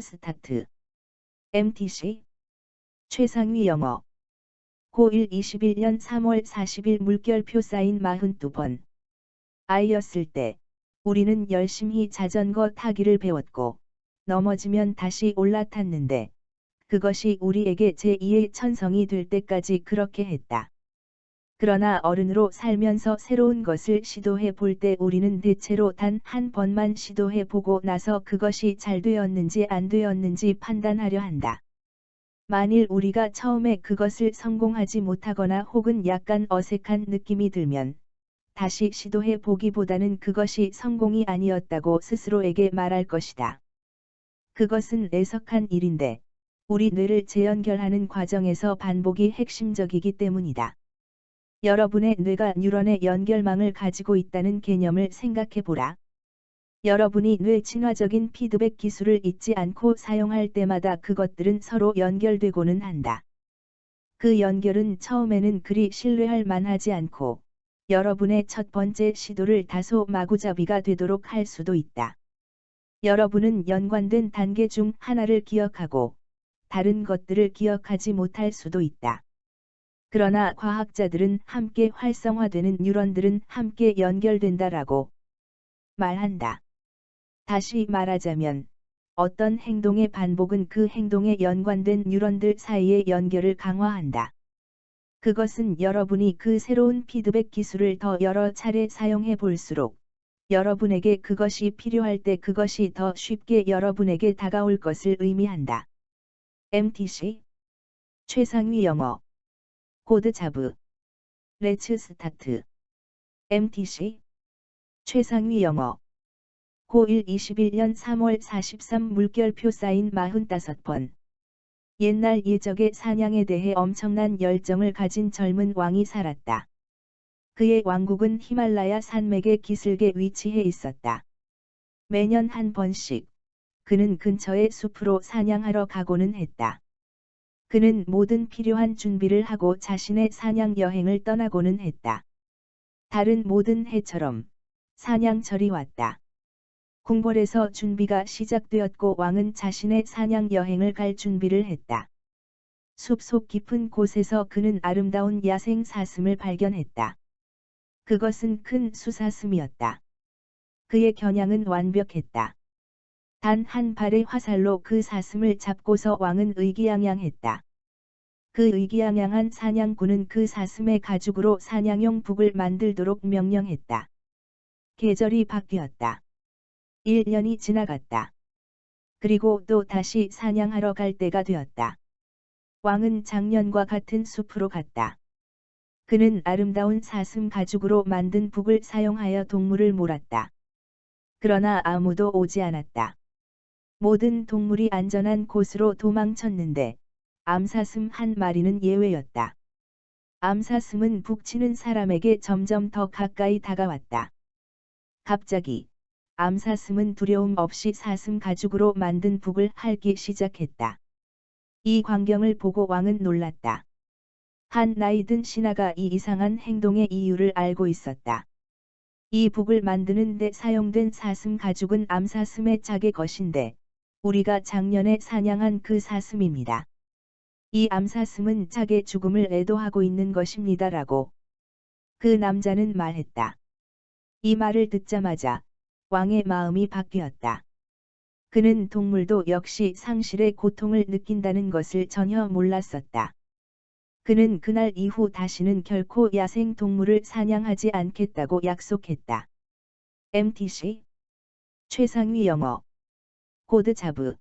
스타트. MTC 최상위 영어. 고1 21년 3월 40일 물결표 사인 42번. 아이였을 때 우리는 열심히 자전거 타기를 배웠고 넘어지면 다시 올라탔는데 그것이 우리에게 제2의 천성이 될 때까지 그렇게 했다. 그러나 어른으로 살면서 새로운 것을 시도해 볼 때 우리는 대체로 단 한 번만 시도해 보고 나서 그것이 잘 되었는지 안 되었는지 판단하려 한다. 만일 우리가 처음에 그것을 성공하지 못하거나 혹은 약간 어색한 느낌이 들면 다시 시도해 보기보다는 그것이 성공이 아니었다고 스스로에게 말할 것이다. 그것은 애석한 일인데 우리 뇌를 재연결하는 과정에서 반복이 핵심적이기 때문이다. 여러분의 뇌가 뉴런의 연결망을 가지고 있다는 개념을 생각해 보라. 여러분이 뇌 친화적인 피드백 기술을 잊지 않고 사용할 때마다 그것들은 서로 연결되고는 한다. 그 연결은 처음에는 그리 신뢰할 만하지 않고 여러분의 첫 번째 시도를 다소 마구잡이가 되도록 할 수도 있다. 여러분은 연관된 단계 중 하나를 기억하고 다른 것들을 기억하지 못할 수도 있다. 그러나 과학자들은 함께 활성화되는 뉴런들은 함께 연결된다라고 말한다. 다시 말하자면 어떤 행동의 반복은 그 행동에 연관된 뉴런들 사이의 연결을 강화한다. 그것은 여러분이 그 새로운 피드백 기술을 더 여러 차례 사용해 볼수록 여러분에게 그것이 필요할 때 그것이 더 쉽게 여러분에게 다가올 것을 의미한다. MTC 최상위 영어 코드 자브 레츠 스타트 MTC 최상위 영어 고1 21년 3월 43 물결표 사인 45번 옛날 예적의 사냥에 대해 엄청난 열정을 가진 젊은 왕이 살았다. 그의 왕국은 히말라야 산맥의 기슭에 위치해 있었다. 매년 한 번씩 그는 근처의 숲으로 사냥하러 가고는 했다. 그는 모든 필요한 준비를 하고 자신의 사냥 여행을 떠나고는 했다. 다른 모든 해처럼 사냥철이 왔다. 궁궐에서 준비가 시작되었고 왕은 자신의 사냥 여행을 갈 준비를 했다. 숲속 깊은 곳에서 그는 아름다운 야생 사슴을 발견했다. 그것은 큰 수사슴이었다. 그의 겨냥은 완벽했다. 단 한 발의 화살로 그 사슴을 잡고서 왕은 의기양양했다. 그 의기양양한 사냥꾼은 그 사슴의 가죽으로 사냥용 북을 만들도록 명령했다. 계절이 바뀌었다. 1년이 지나갔다. 그리고 또 다시 사냥하러 갈 때가 되었다. 왕은 작년과 같은 숲으로 갔다. 그는 아름다운 사슴 가죽으로 만든 북을 사용하여 동물을 몰았다. 그러나 아무도 오지 않았다. 모든 동물이 안전한 곳으로 도망쳤는데 암사슴 한 마리는 예외였다. 암사슴은 북치는 사람에게 점점 더 가까이 다가왔다. 갑자기 암사슴은 두려움 없이 사슴 가죽으로 만든 북을 핥기 시작했다. 이 광경을 보고 왕은 놀랐다. 한 나이 든 신하가 이 이상한 행동의 이유를 알고 있었다. 이 북을 만드는 데 사용된 사슴 가죽은 암사슴의 짝의 것인데 우리가 작년에 사냥한 그 사슴입니다. 이 암사슴은 짝의 죽음을 애도하고 있는 것입니다 라고. 그 남자는 말했다. 이 말을 듣자마자 왕의 마음이 바뀌었다. 그는 동물도 역시 상실의 고통을 느낀다는 것을 전혀 몰랐었다. 그는 그날 이후 다시는 결코 야생 동물을 사냥하지 않겠다고 약속했다. MTC 최상위 영어 코드 자브